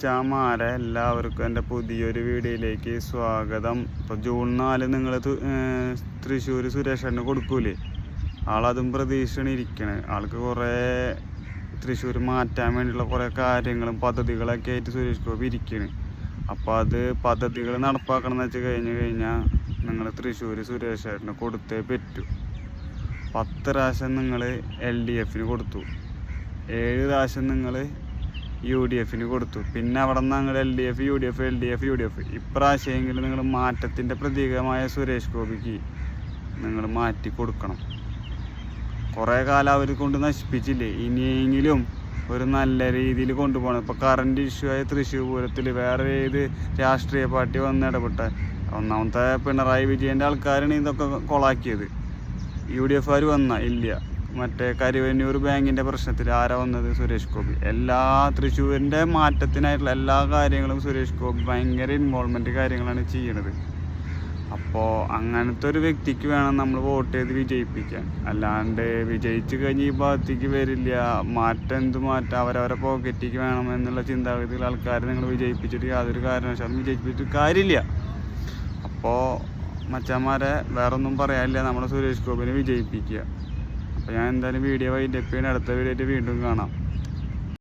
മച്ചാമാരെ എല്ലാവർക്കും എന്റെ പുതിയൊരു വീഡിയോയിലേക്ക് സ്വാഗതം. ഇപ്പോൾ ജൂൺ നാല് നിങ്ങൾ തൃശ്ശൂർ സുരേഷന് കൊടുക്കൂലേ? ആളതും പ്രതീക്ഷയാണ് ഇരിക്കണത് ആൾക്ക് കുറേ തൃശ്ശൂർ മാറ്റാൻ വേണ്ടിയുള്ള കുറേ കാര്യങ്ങളും പദ്ധതികളൊക്കെ ആയിട്ട് സുരേഷ് ഗോപി ഇരിക്കണ്. അപ്പോൾ അത് പദ്ധതികൾ നടപ്പാക്കണം എന്ന് വെച്ച് കഴിഞ്ഞ് കഴിഞ്ഞാൽ നിങ്ങൾ തൃശ്ശൂർ സുരേഷ് ചേട്ടന് കൊടുത്തേ പറ്റൂ. പത്ത് പ്രാവശ്യം നിങ്ങൾ എൽ ഡി എഫിന് കൊടുത്തു. ഏഴ് പ്രാവശ്യം നിങ്ങൾ യു ഡി എഫിന് കൊടുത്തു. പിന്നെ അവിടെ നിന്ന് നിങ്ങൾ L D F U D F L D F U D F ഇപ്രാവശ്യമെങ്കിലും നിങ്ങൾ മാറ്റത്തിന്റെ പ്രതീകമായ സുരേഷ് ഗോപിക്ക് നിങ്ങൾ മാറ്റി കൊടുക്കണം. കുറേ കാലം അവർ കൊണ്ട് നശിപ്പിച്ചില്ലേ? ഇനിയെങ്കിലും ഒരു നല്ല രീതിയിൽ കൊണ്ടുപോകണം. ഇപ്പോൾ കറണ്ട് ഇഷ്യൂ ആയ തൃശ്ശൂർ പൂരത്തിൽ വേറെ ഏത് രാഷ്ട്രീയ പാർട്ടി വന്ന് ഇടപെട്ട? ഒന്നാമത്തെ പിണറായി വിജയന്റെ ആൾക്കാരാണ് ഇതൊക്കെ കൊളാക്കിയത്. യു ഡി എഫുകാർ വന്ന? ഇല്ല. മറ്റേ കരുവന്നൂർ ബാങ്കിന്റെ പ്രശ്നത്തിൽ ആരാ വന്നത്? സുരേഷ് ഗോപി. എല്ലാ തൃശ്ശൂരിന്റെ മാറ്റത്തിനായിട്ടുള്ള എല്ലാ കാര്യങ്ങളും സുരേഷ് ഗോപി ഭയങ്കര ഇൻവോൾവ്മെന്റ് കാര്യങ്ങളാണ് ചെയ്യണത്. അപ്പോൾ അങ്ങനത്തെ ഒരു വ്യക്തിക്ക് വേണം നമ്മൾ വോട്ട് ചെയ്ത് വിജയിപ്പിക്കാൻ. അല്ലാണ്ട് വിജയിച്ചു കഴിഞ്ഞ് ഈ ഭാഗത്തേക്ക് വരില്ല. മാറ്റം എന്ത് മാറ്റം? അവരവരെ പോക്കറ്റിക്ക് വേണം എന്നുള്ള ചിന്താഗതിയിൽ ആൾക്കാരെ നിങ്ങൾ വിജയിപ്പിച്ചിട്ട് യാതൊരു കാരണവശാലും വിജയിപ്പിച്ചിട്ട് കാര്യമില്ല. അപ്പോൾ മച്ചാന്മാരെ വേറൊന്നും പറയാനില്ല. നമ്മുടെ സുരേഷ് ഗോപിനെ വിജയിപ്പിക്കുക. അപ്പോൾ ഞാൻ എന്തായാലും വീഡിയോ വൈൻഡപ്പ് ചെയ്യാൻ അടുത്ത വീഡിയോ ആയിട്ട് വീണ്ടും കാണാം.